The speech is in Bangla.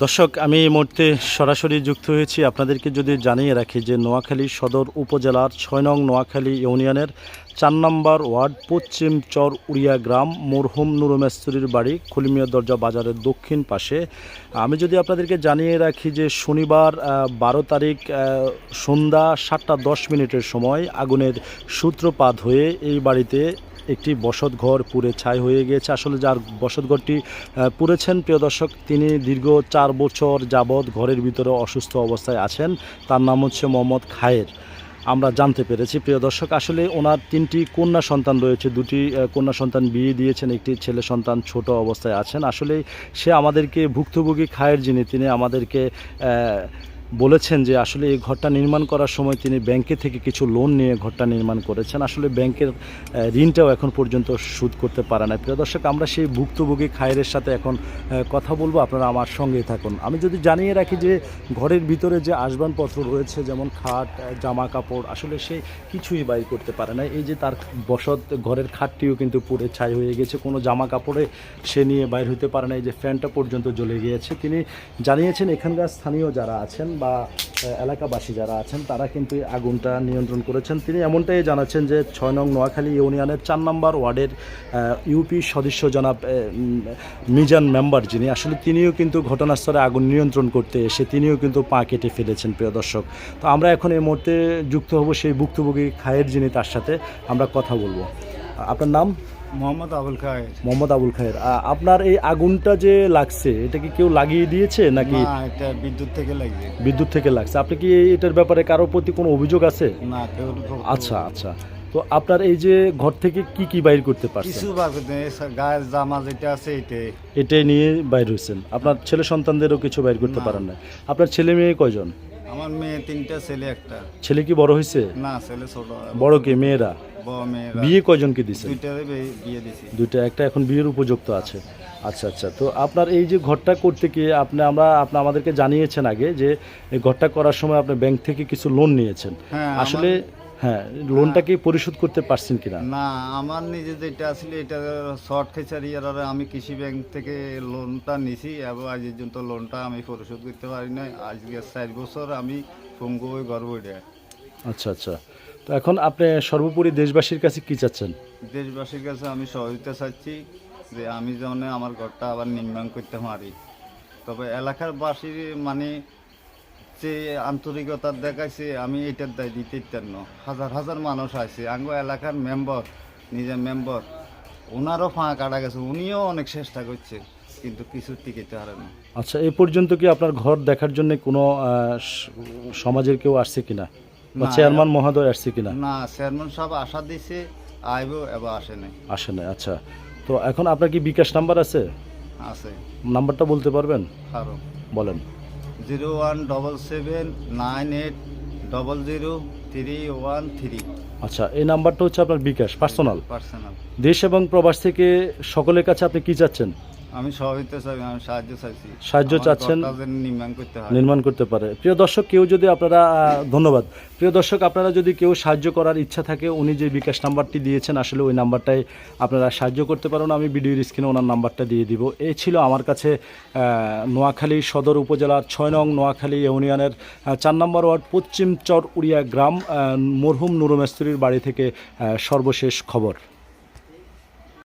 দর্শক, আমি এই মুহূর্তে সরাসরি যুক্ত হয়েছি। আপনাদেরকে যদি জানিয়ে রাখি যে নোয়াখালী সদর উপজেলার ছয় নং নোয়াখালী ইউনিয়নের চার নম্বর ওয়ার্ড পশ্চিম চর উড়িয়া গ্রাম মরহুম নুরুমেস্তুরির বাড়ি খুলিমিয়া দরজা বাজারের দক্ষিণ পাশে। আমি যদি আপনাদেরকে জানিয়ে রাখি যে শনিবার বারো তারিখ সন্ধ্যা সাতটা দশ মিনিটের সময় আগুনের সূত্রপাত হয়ে এই বাড়িতে একটি বসত ঘর পুড়ে ছাই হয়ে গিয়েছে। আসলে যার বসত ঘরটি আহ, পুড়েছেন প্রিয় দর্শক তিনি দীর্ঘ চার বছর যাবৎ ঘরের ভিতরে অসুস্থ অবস্থায় আছেন। তার নাম হচ্ছে মোহাম্মদ খায়ের। আমরা জানতে পেরেছি প্রিয় দর্শক আসলে ওনার তিনটি কন্যা সন্তান রয়েছে। দুটি কন্যা সন্তান বিয়ে দিয়েছেন একটি ছেলে সন্তান ছোট অবস্থায় আছেন। আসলে সে আমাদেরকে ভুক্তভোগী খায়ের যিনি তিনি আমাদেরকে বলেছেন যে আসলে এই ঘরটা নির্মাণ করার সময় তিনি ব্যাংকে থেকে কিছু লোন নিয়ে ঘরটা নির্মাণ করেছেন। আসলে ব্যাংকের ঋণটাও এখন পর্যন্ত শোধ করতে পারে না প্রিয় দর্শক, আমরা সেই ভুক্তভোগী খায়ের সাথে এখন কথা বলব। আপনারা আমার সঙ্গেই থাকুন। আমি যদি জানিয়ে রাখি যে ঘরের ভিতরে যে আসবাবপত্র রয়েছে, যেমন খাট জামা কাপড় আসলে সে কিছুই বাইর করতে পারে না এই যে তার বসত, ঘরের খাটটিও কিন্তু পুড়ে ছাই হয়ে গেছে। কোনো জামা কাপড়ে সে নিয়ে বাইর হতে পারে না এই যে ফ্যানটা পর্যন্ত জ্বলে গিয়েছে। তিনি জানিয়েছেন, এখানকার স্থানীয় যারা আছেন বা এলাকাবাসী যারা আছেন, তারা কিন্তু এই আগুনটা নিয়ন্ত্রণ করেছেন। তিনি এমনটাই জানাচ্ছেন যে, ছয় নং নোয়াখালী ইউনিয়নের চার নম্বর ওয়ার্ডের ইউপি সদস্য জনাব মিজান মেম্বার যিনি, আসলে তিনিও কিন্তু ঘটনাস্থলে আগুন নিয়ন্ত্রণ করতে এসে তিনিও কিন্তু পা কেটে ফেলেছেন, প্রিয় দর্শক। তো আমরা এখন এই মুহূর্তে যুক্ত হব সেই ভুক্তভোগী খায়ের যিনি, তার সাথে আমরা কথা বলব। আপনার নাম? মোহাম্মদ আবুল খায়ের। মোহাম্মদ আবুল খায়ের। আপনার এই আগুনটা যে লাগছে এটা কি কেউ লাগিয়ে দিয়েছে নাকি? না এটা বিদ্যুৎ থেকে লাগবে বিদ্যুৎ থেকে লাগছে। আপনি কি এটার ব্যাপারে কারোর প্রতি কোনো অভিযোগ আছে? না কেউ আচ্ছা আচ্ছা। তো আপনার এই যে ঘর থেকে কি কি বাইর করতে পারছেন? কিছু বার করতে গায়ের জামা যেটা আছে এটাই। এটাই নিয়ে বাইর হয়েছেন। আপনার ছেলে সন্তানদেরও কিছু বাইর করতে পারেন না আপনার ছেলে মেয়ে কয়জন? আমার মেয়ে তিনটা ছেলে একটা। ছেলে কি বড় হয়েছে? না ছেলে ছোট। বড় কে? মেয়েরা? বিয়ে কয়জনকে দিছে। দুইটা একটা এখন বিয়ের উপযুক্ত আছে। আচ্ছা আচ্ছা তো আপনার এই যে ঘরটা করতে গিয়ে আপনি আমরা আপনি আমাদেরকে জানিয়েছেন আগে যে এই ঘরটা করার সময় আপনি ব্যাংক থেকে কিছু লোন নিয়েছেন। হ্যাঁ, আসলে হ্যাঁ লোনটা কি পরিশোধ করতে পারছেন কিনা? না আমার নিজে যেটা আসলে এটা শর্ট খেচারি আর আমি কৃষি ব্যাংক থেকে লোনটা নিছি এবং আজ পর্যন্ত লোনটা আমি পরিশোধ করতে পারি না আজকে চার বছর আমি পঙ্গু গর্ব আচ্ছা আচ্ছা। তো এখন আপনি সর্বোপরি দেশবাসীর কাছে কি চাচ্ছেন? দেশবাসীর কাছে আমি সহযোগিতা চাচ্ছি যে আমি যেন আমার ঘরটা আবার নির্মাণ করতে পারি। তবে এলাকার বাসীর মানে যে আন্তরিকতা দেখাইছে আমি এটার দায় দিতে পারতাম না। হাজার হাজার মানুষ আছে আঙ্গ এলাকার মেম্বার নিজের মেম্বার ওনারও ফাঁকা কাটা গেছে উনিও অনেক চেষ্টা করছে কিন্তু কিছু টিকিতে পারে না। আচ্ছা এ পর্যন্ত কি আপনার ঘর দেখার জন্য কোনো সমাজের কেউ আসছে কিনা? বা চেয়ারম্যান মহোদয় আসছে কিনা? না চেয়ারম্যান সাহেব আশা দিছে আইব এবার আসে নাই। আসে না আচ্ছা। তো এখন আপনার কি বিকাশ নাম্বার আছে? আছে। নাম্বারটা বলতে পারবেন? আরও বলেন। Zero one double seven nine eight double zero three one three. আচ্ছা এই নাম্বারটা হচ্ছে আপনার বিকাশ পার্সোনাল। পার্সোনাল। দেশ এবং প্রবাস থেকে সকলের কাছে আপনি কি চাচ্ছেন? আমি সহযোগিতা চাই আমি সাহায্য চাইছি। সাহায্য চাচ্ছেন? করতে হয়। নির্মাণ করতে পারে। প্রিয় দর্শক কেউ যদি আপনারা ধন্যবাদ। প্রিয় দর্শক আপনারা যদি কেউ সাহায্য করার ইচ্ছা থাকে উনি যে বিকাশ নাম্বারটি দিয়েছেন আসলে ওই নাম্বারটাই আপনারা সাহায্য করতে পারেন। আমি ভিডিওর স্ক্রিনে ওনার নাম্বারটা দিয়ে দিব। এই ছিল আমার কাছে নোয়াখালী সদর উপজেলার ছয় নং নোয়াখালী ইউনিয়নের চার নম্বর ওয়ার্ড পশ্চিম চর উড়িয়া গ্রাম মরহুম নুরুমেস্ত্রীর বাড়ি থেকে সর্বশেষ খবর।